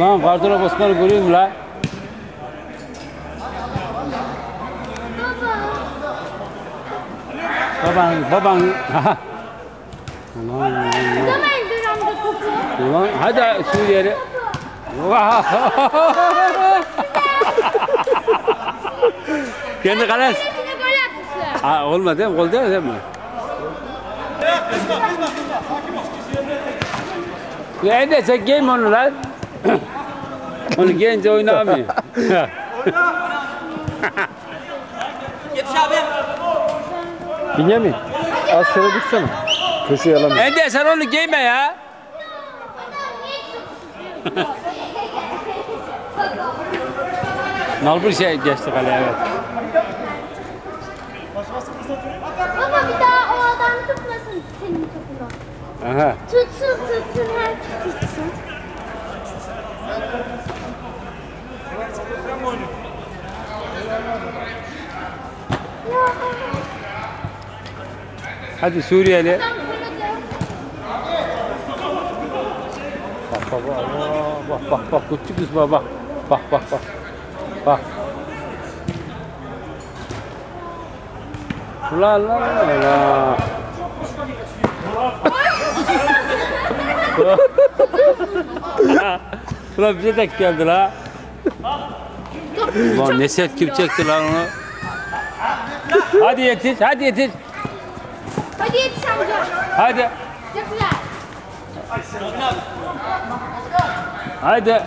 Lan Kartal Osman'ı göreyim la. Baban, baban. Aha. Ulan, topu. ulan, hadi Suriyeli. Vah! Kendi atmışlar. Ha, olmadı değil mi? Gol değil mi? Ede sen giyme onu lan. onu giyince oynamıyor. Binyamin. Az şöyle dursana. Köşeye alamıyorum. Ede sen onu giyme ya. Nalbur şey geçti kaleye evet. Baba bir daha o adam tutmasın senin topunu. Aha. Tutsun tutsun her tutsun. Ya. Hadi Suriyeli. Tam böyle de. Bak bak bak Allah, bak bak bak küçük kız bak bak bak bak bak bak La la la la Ulan bize denk geldi la. Ulan ne sert kim çekti lan onu. Hadi yetiş, hadi yetiş. Hadi yetiş amca. Hadi, güzel. hadi.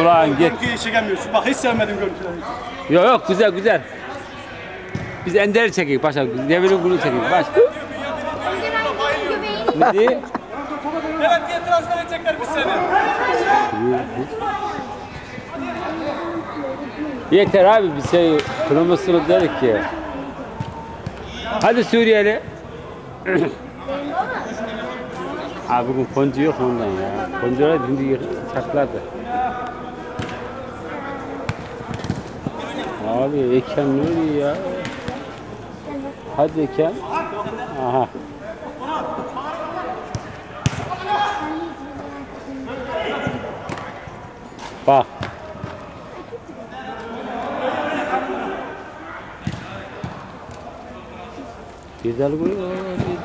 Ulan git. Görüntüyü çekemiyorsun. Bak hiç sevmedim görüntüleri. Yok yok güzel güzel. Biz Ender'i çekeyim paşa. Demir'in bunu çekeyim. Baş. Önce ben göbeğini Hadi. Evet diye transfer edecekler biz seni. Yeter abi bir şey promosyonu dedik ki. Hadi Suriyeli. abi bugün foncu yok ondan ya. Foncular şimdi çatladı. Abi Eken ne oluyor ya? Hadi Eken. Aha. Bak. Koyuyor. Güzel.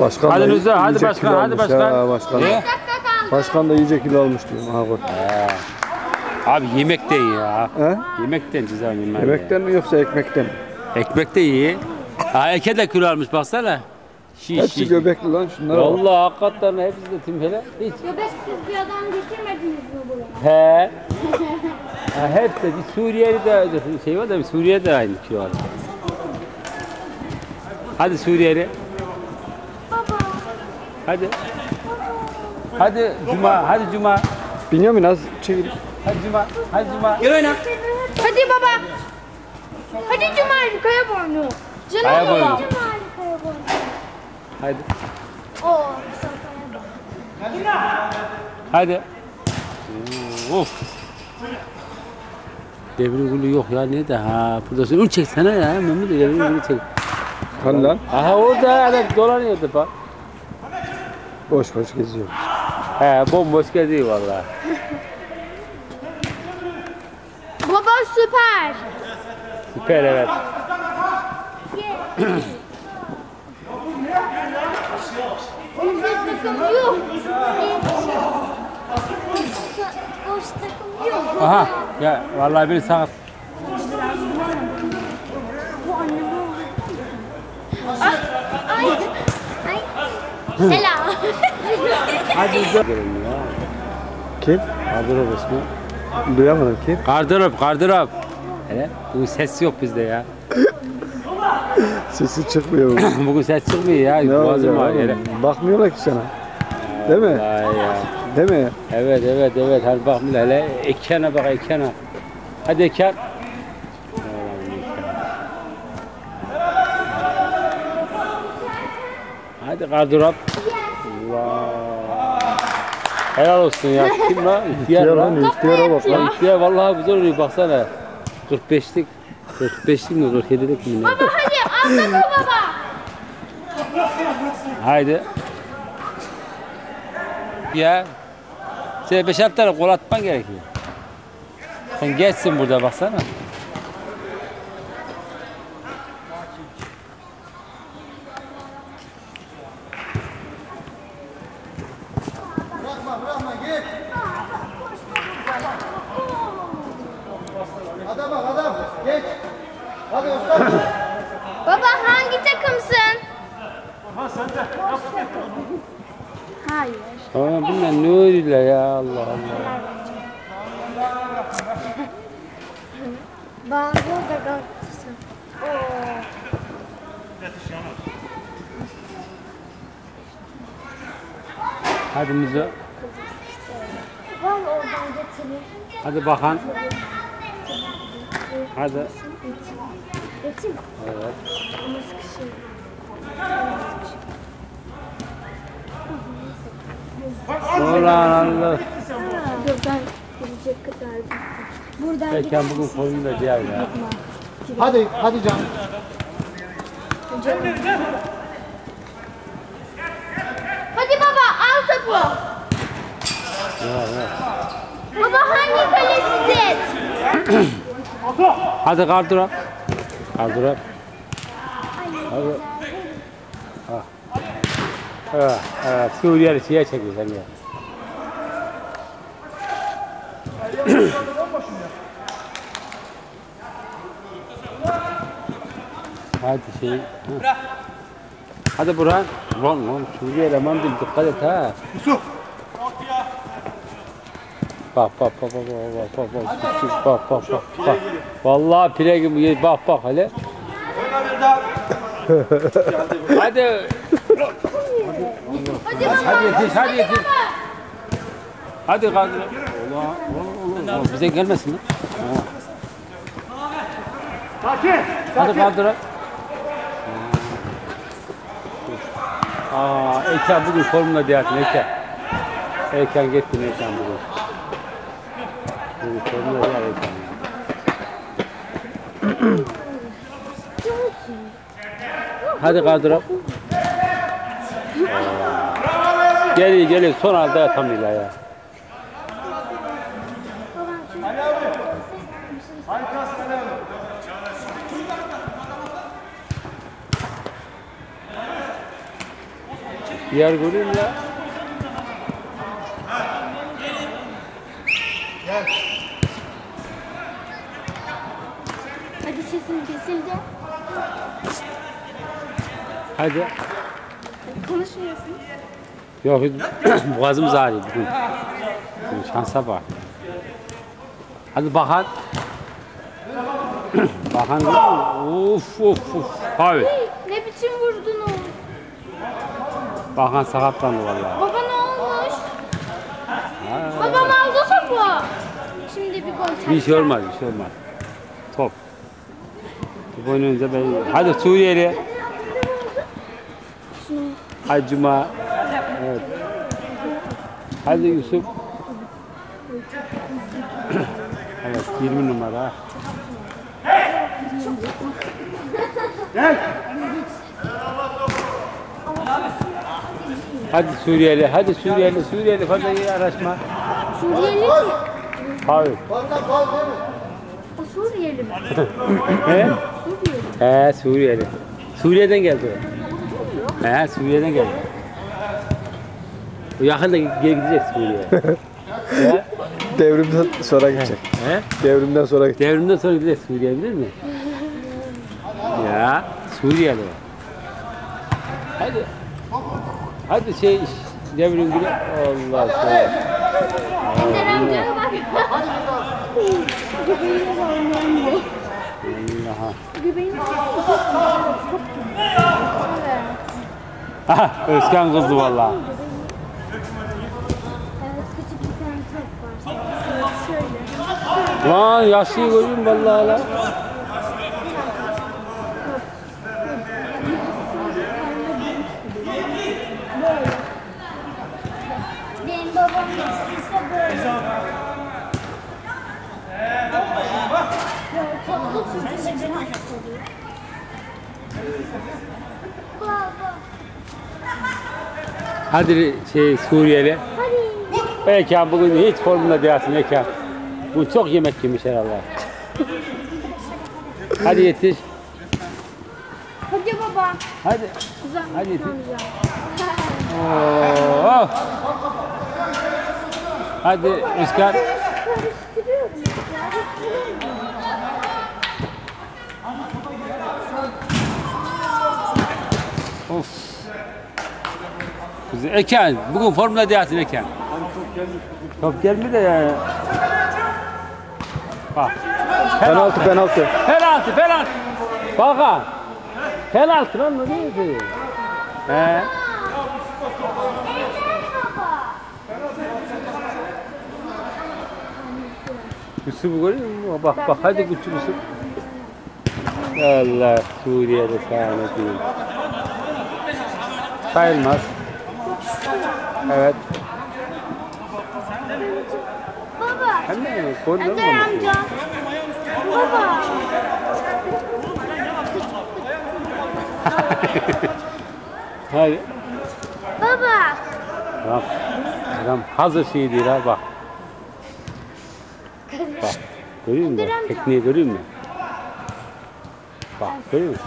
Başkan Hadi da Nuzul, hadi iyice başkan, kilo hadi almış başkan. Ha, başkan. Ne? dakika kaldı. Başkan da iyice kilo almış diyorum. Ha bak. Abi yemekten ya. He? Yemekten ceza yemek. Yemekten mi yoksa ekmekten mi? Ekmek de iyi. Ha eke de kilo almış baksana. Şiş Hepsi şiş. göbekli lan şunlara bak. Vallahi hakikaten hepsi de timhele. Hiç. Göbeksiz bir adam getirmediniz mi buraya? He. ha, hepsi bir Suriyeli de şey var da bir Suriye de aynı kilo almış. Hadi Suriyeli. Baba. Hadi. Hadi Cuma, hadi Cuma. Binyamin az çekil. Hadi Cuma, hadi Cuma. Hadi baba. Hadi Cumali kaya boynu. Canım Kaya boynu. Boynu. Hadi. Oo. Hadi. Of. Devrin gülü yok ya ne de ha. Burada onu çeksene ya. Mehmet de devrin gülü çek. Hani lan? Aha orada adam dolanıyordu bak. Boş boş geziyor. He bomboş geziyor valla. Baba süper. Süper evet. Bizde takım yok. Boş takım yok. Aha ya vallahi. Bu Ah, Ay. Ay. Selam. Hadi Gelin ya. Kim? Gardırop ismi. Duyamadım kim? Gardırop gardırop. Hele bugün ses yok bizde ya. Sesi çıkmıyor. bugün. bugün ses çıkmıyor ya. ne Boğazım olacak? var yere. oğlum? Bakmıyorlar ki sana. Değil mi? Vay ya. Değil mi? Evet evet evet. Hadi bak hele, hele ekene bak ekene. Hadi eken. Hadi gardırop. Allah. Helal olsun ya. Kim lan? İhtiyar lan. lan ihtiyara bak lan. İhtiyar vallahi güzel oluyor baksana. 45'lik 45'lik mi 47'lik mi ne? Baba hadi Haydi. Ya. Sen beş altı tane gol atman gerekiyor. Sen geçsin burada baksana. Adam bak adam. Geç. Hadi usta. Baba hangi takımsın? Hayır. Ama bunlar ne oluyor ya Allah Allah. Bazı da Galatasaray. Oo. Hadi Mizo. Var oradan getirir. Hadi bakan. Hadi. Geçin. Evet. Ama sıkışır. Ulan Allah. Buradan gelecek kadar. Buradan Peki bugün formunda diğer ya. Hadi hadi canım. Hadi baba al topu. Ya, ya. Baba hangi kale sizin? Hadi kaldır. Kaldır. Hadi. Ha. Evet, evet. Suriyeli şeye çekiyor sen ya. Hadi şey. ha. Hadi Burhan. Lan lan Suriye eleman değil dikkat et ha. Yusuf. Bak bak bak bak bak bak bak bak bak bak bak bak. Vallahi pire gibi bak bak hele. Hadi. Hadi. Hadi yetiş hadi yetiş. Hadi kaldır. Allah Allah Allah. Bize gelmesin lan. Sakin. Hadi kaldır. Aa, Eyken bugün formunda Diyatin Eyken. Eyken gittin Eyken bugün. Bugün formunda değil Eyken. Hadi kaldıralım. Geliyor geliyor son halde yatamıyorlar ya. Yer göreyim ya. Hadi sesin kesildi. Hadi. Konuşmuyorsunuz. Yok boğazımız ağrıyor bugün. Şansa bak. Hadi bakan. bakan uf uf uf. Abi. Ne biçim vurdunuz? Bakan sakatlandı vallahi. Baba ne olmuş? Babam aldı topu. Şimdi bir gol Bir şey olmaz, bir şey olmaz. Top. Top oynayınca ben... Hadi Suriyeli. Hadi Cuma. Evet. Hadi Yusuf. evet, 20 numara. Hadi Suriyeli, hadi Suriyeli, Suriyeli fazla iyi araşma. Suriyeli mi? Hayır. Ondan kal değil mi? O Suriyeli mi? He? Suriyeli. He Suriyeli. Suriye'den geldi o. He Suriye'den geldi. O yakında geri gidecek Suriye'ye. Devrimden sonra gidecek. He? Devrimden sonra gidecek. Devrimden sonra gidecek Suriye bilir mi? ya Suriyeli. Hadi. Hadi şey devrin gibi Allah Allah. Ender amcaya bak. Göbeğine bağlanıyor. Aha. Göbeğine Aha, Özkan kızdı valla. Lan yaşlıyı görüyorum vallahi lan. Hadi şey Suriyeli. Ekan bugün hiç formunda değilsin Ekan. Bu çok yemek yemiş herhalde. Hadi yetiş. Hadi baba. Hadi. Güzel. Hadi yetiş. Oo. Hadi Özkan. Güzel. Eken, bugün formda değilsin Eken. Top gelmedi de yani. Bak. Penaltı penaltı. Penaltı, penaltı. Bak ha. Penaltı lan ne diyorsun? He. Yusuf'u görüyor musun? Bak bak hadi Yusuf. Allah Suriye'de sahne değil. Sayılmaz. Evet. Baba. Hem de gol Ender olmamış. amca. Baba. Hadi. Baba. Bak. Adam hazır şey değil ha bak. Bak. Görüyor musun? bak? Tekniği görüyor musun? Bak görüyor musun?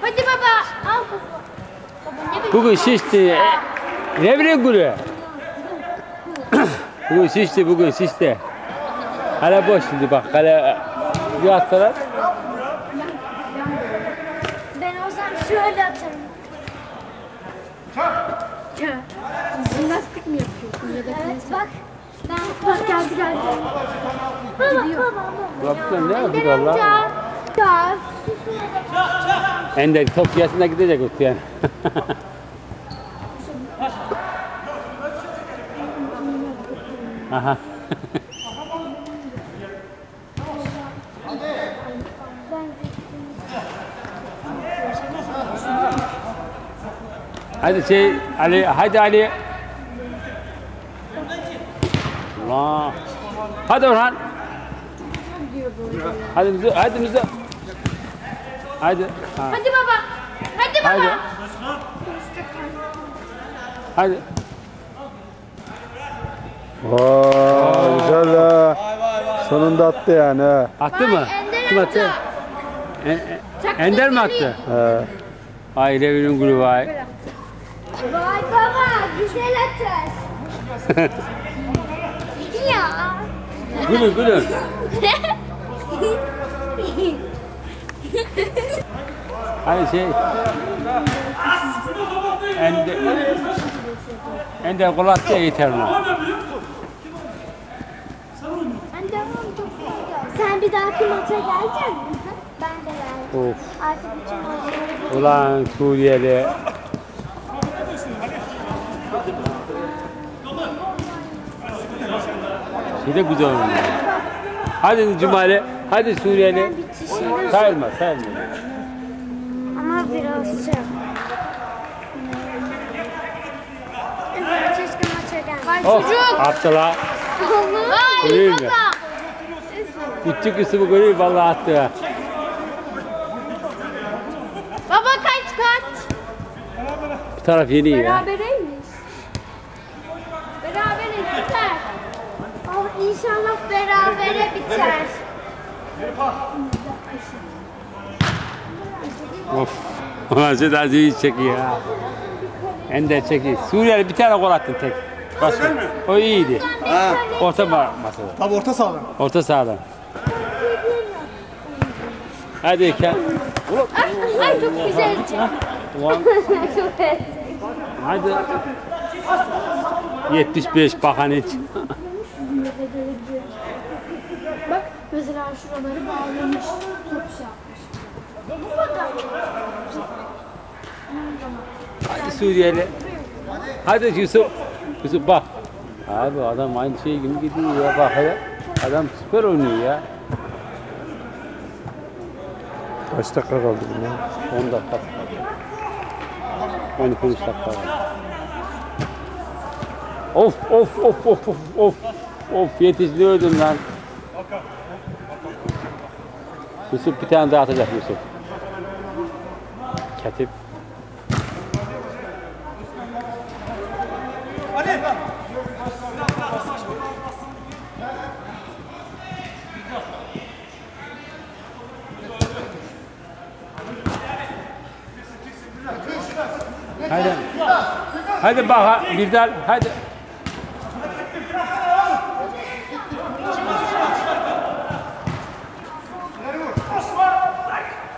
Hadi baba. Al baba. Baba ne Bugün şişti. Ne bileyim gülü? bugün şişti bugün şişti. Hala boş şimdi bak. Hala bir atsalar. Ben olsam şöyle atarım. Jimnastik mi yapıyorsun ya da Evet bak. Ben Bak geldi geldi. Baba baba. Yaptın ne Ender yapıyor. Allah? Ya. Ender top yasına gidecek o yani. Aha. Hadi şey Ali, hadi Ali. Allah. Hadi Orhan. Hadi bize, hadi bize. Hadi. Ha. Hadi baba. Hadi baba. Hadi. Hadi. Vay güzel ha. Sonunda attı yani ha. Attı mı? Ender Kim attı? E- e- Ender mi attı? He. Ay Revi'nin gülü vay. Vay baba. Güzel atış. ya. Gülün gülün. Hani şey. Ender. Ender gol attı ya yeter ona. Ben devam çok güzel. Sen bir dahaki maça gelecek misin? Ben de geldim. Of. Artık bütün maçları Ulan Suriyeli. Şey de güzel oynuyor. Hadi Cumali. Hadi Suriyeli. Sayılmaz sayılmaz. Ama biraz şey. Evet, keşke maça gelmiş. Oh, Abdullah. Vay Göreyim mi? baba. Küçük Yusuf'u göreyim vallahi attı. ha. Baba kaç kaç? Bu taraf yeni ya. Berabereymiş. Berabere biter. Oh, inşallah berabere biter. Of. Ulan Sedat iyi çekiyor ya. Ender çekiyor. Suriyeli bir tane gol attın tek. Başka. O iyiydi. Orta ma- masada. Tabi orta sahadan. Orta sahadan. Hadi Eken. Ay, ay çok güzel. Çok güzel. hadi. 75 bakan hiç. Bak mesela şuraları bağlamış. Çok şey yapmış. Hadi Suriyeli. Hadi Yusuf. Yusuf bak. Abi adam aynı şey gibi gidiyor ya bak ya. Adam süper oynuyor ya. Kaç dakika kaldı bunun? 10 dakika. 12 13 dakika var. Of of of of of of. Of yetiştiriyordum lan. Yusuf bir tane daha atacak Yusuf. Katip. Hadi. Hadi bak ha, Birdal hadi.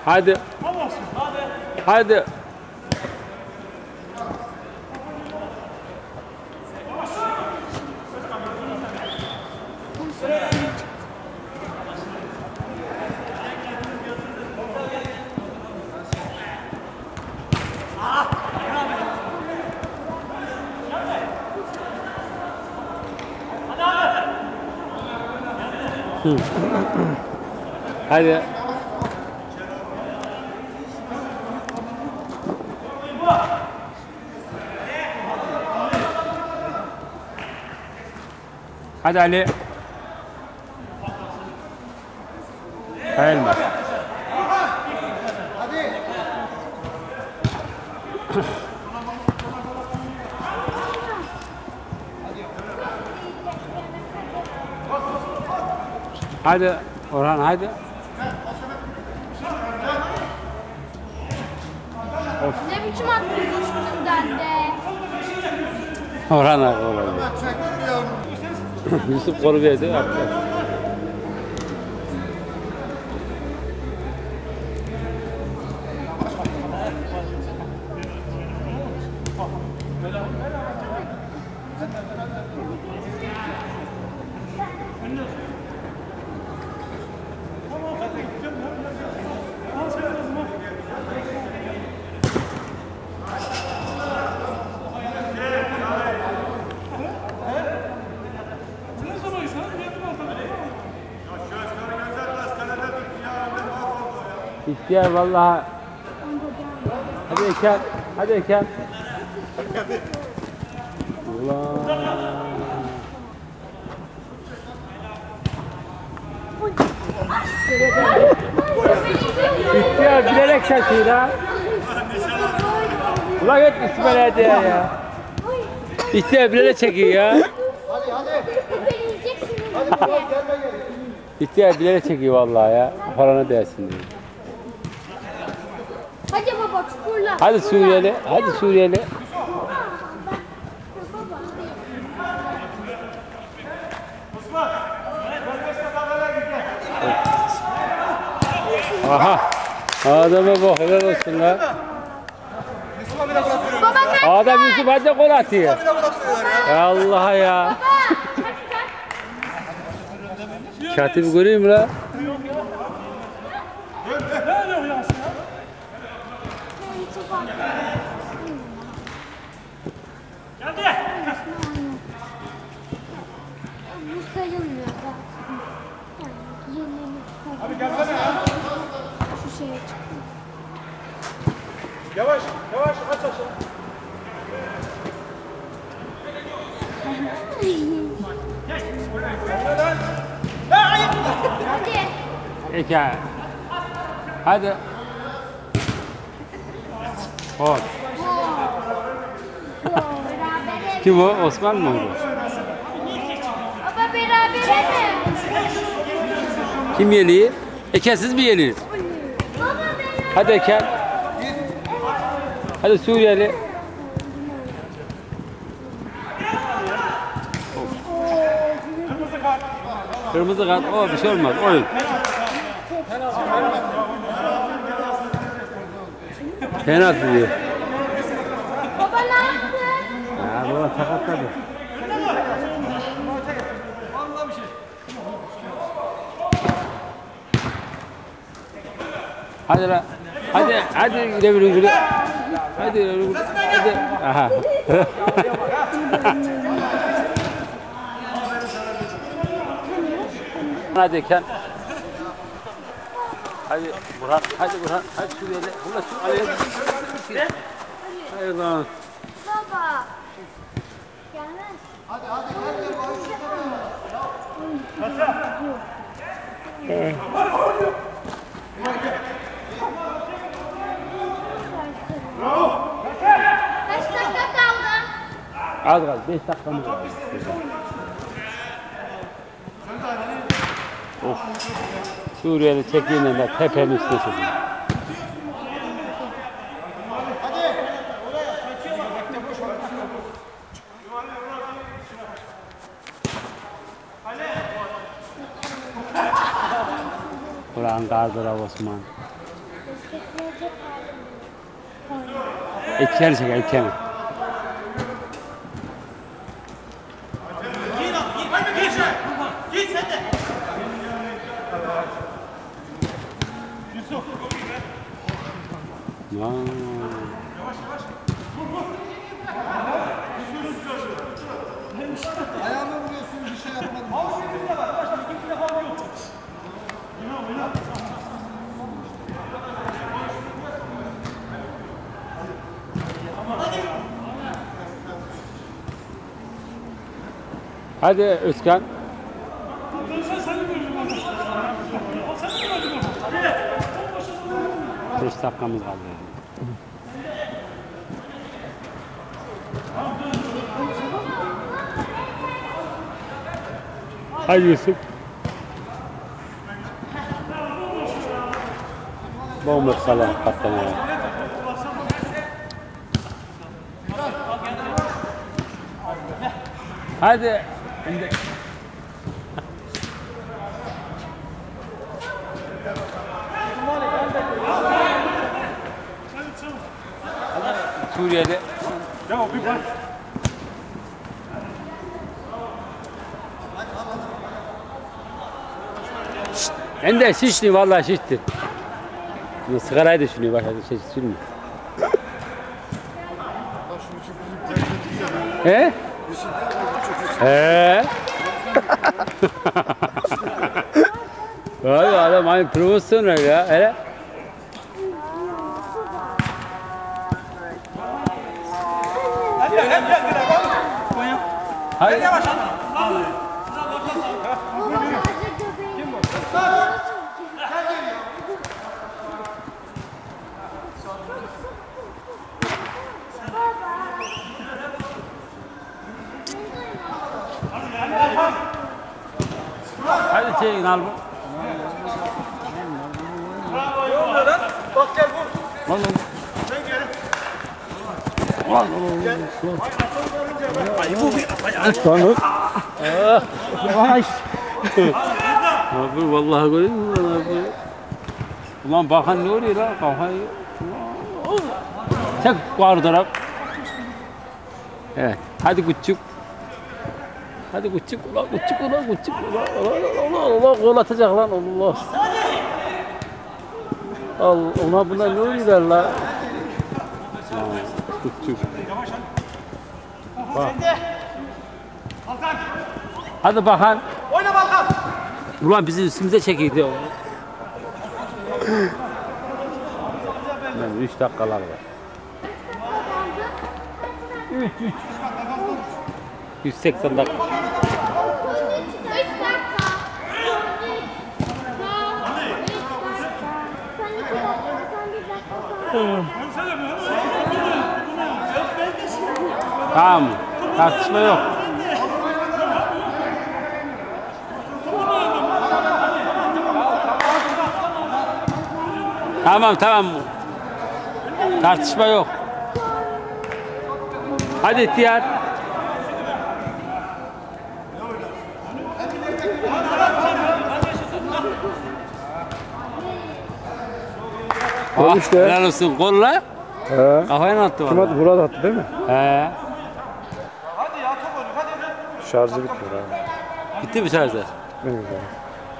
Hadi. Hadi. Hadi. Hadi Ali. Kayılma. Hadi Orhan hadi. Ne biçim attın üstünden de. Orhan abi olabilir. Yusuf koru verdi yaptı. İhtiyar vallahi. Hadi Eker. Hadi Eker. Ulan. İhtiyar bilerek şaşıyor ha. Ulan git İsmail diye ya. İhtiyar bilerek çekiyor ya. Hadi hadi. Hadi gelme gel. İhtiyar bilerek çekiyor vallahi ya. Paranı değersin diye. Hadi baba çukurla. Hadi Suriyeli. Hadi Suriyeli. Aha. Adama bak helal olsun la. Baba kaç Adam Yusuf hadi gol atıyor. Ya Allah ya. Katip göreyim la. Bu sayılmıyor zaten. Yani yeni Abi gelsene ya. şu şeye çıktı. Yavaş, yavaş aç aşağı. hadi. Peki. Hadi. Berabere. Kim o? Osman mı? Baba berabere mi? Kim yeniyor? Eken siz mi berabere. Hadi Eken. Hadi Suriyeli. Kırmızı kart. O bir şey olmaz. Oyun. Penaltı diyor. Baba ne yaptın? Ya baba sakatladı. Hadi la. Hadi hadi güle güle güle. Hadi güle güle. Hadi. Aha. hadi Ken. Hadi Burhan, hadi Burhan, hadi Suriyeli. Şu araya. Hayır lan. Baba. Gelmez. Kaç dakika kaldı? Az kaldı. 5 dakikamız var. Of. Suriyeli tekniğinden de tepenin üstüne çekildi. Kur'an Gardırab Osman. İçeri çeker, içeri. Hadi Özkan. Beş dakikamız kaldı. Hadi Yusuf. Bomba salam patlamaya. Hadi. Suriye'de Ya bir bak. ben de şişti vallahi şişti. Bu sigarayı düşünüyor başladı şey sürmüyor. He? He? Vay adam aynı profesyonel ya. Hele. Hayır. Baba Hadi çekin al bu. Bak gel bu. Vallahi. Sen gel. Tanrı. Yavaş. Abi vallahi görüyor musun lan abi? Ulan bakan ne oluyor lan kafayı? Çek var taraf. Evet. Hadi küçük. Hadi küçük ulan küçük ulan küçük ulan ulan ulan gol atacak lan Allah. Allah ulan bunlar ne oluyorlar lan? Lan, Küçük. Bak. Hadi bakan. Oyna Balkan. Ulan bizi üstümüze çekildi o. Ben 3 dakikalar var. 3 3. 180 dakika. 3 dakika. Son 3 dakika. Son 2 dakika. Son 1 dakika sonra. Tamam? Tartışma yok. Tamam tamam. Tartışma yok. Hadi ihtiyar. Gol Ah, işte. Helal olsun. Golla. He. Kafaya attı Kim attı? Murat attı değil mi? He. Hadi ya top oyna hadi. Şarjı bitmiyor abi. Bitti mi şarjı? Ne güzel.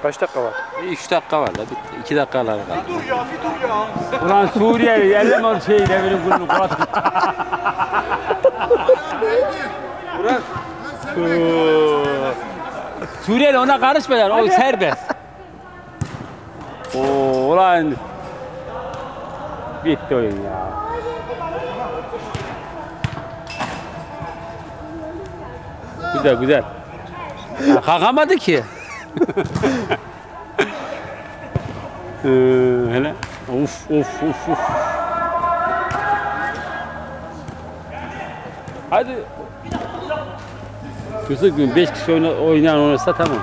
Kaç dakika var? 3 dakika var da bitti. 2 dakikalar kaldı. Dur ya bir dur ya. Ulan Suriyeli elleme o şeyi devirin kulunu Murat. Murat. Suriyeli ona karışmayan o serbest. Oo ulan. Bitti oyun ya. Güzel güzel. Ya, kalkamadı ki. Ee, hele. Of of of of. Hadi. Yusuf gün 5 kişi oyna, oynayan oynarsa tamam.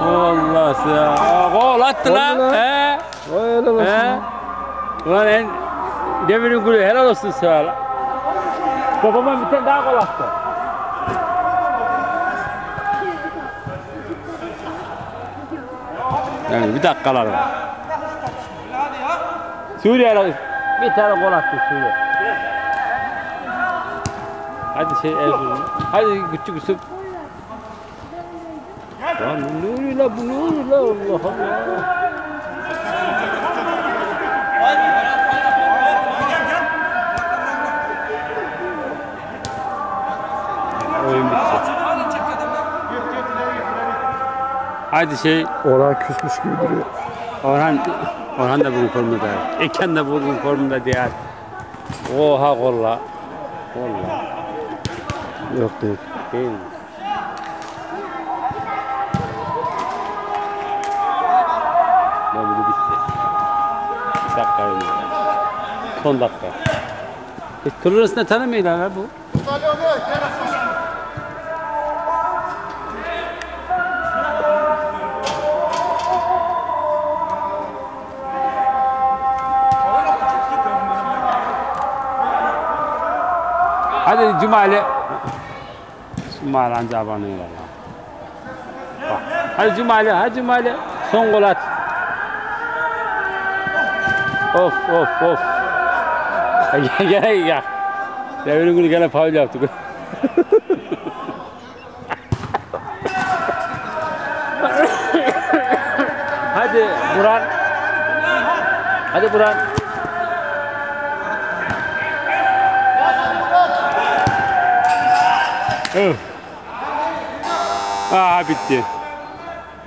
Allah ya. Gol attı lan. He. Vay helal olsun. He. Ulan en Demir'in golü helal olsun sana. Babama bir tane daha gol attı. Yani bir dakikalar var. Ya. Suriye'ye bir tane gol attı Suriye. Hadi şey Erzurum. Hadi küçük Yusuf. Bu ne oluyor la bu ne oluyor la Allah Allah. Hadi şey Orhan küsmüş gibi duruyor. Orhan Orhan da bugün formunda. Eken de bugün formunda değil. Oha kolla. Kolla. Yok değil. Değil mi? Bu da bitti. Bir dakika. Son dakika. E, arasında tanımıyorlar bu. Hadi Cumali. Cumali anca abanıyor valla. Bak. Hadi Cumali, hadi Cumali. Son gol at. Of of of. Gel gel gel. Devrin günü gene faul yaptık. hadi Buran. Hadi Buran. Öf. Aha bitti.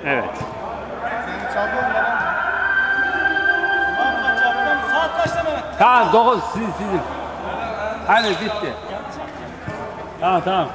Evet. Tamam 9 sizin sizin. Hadi bitti. Tamam tamam.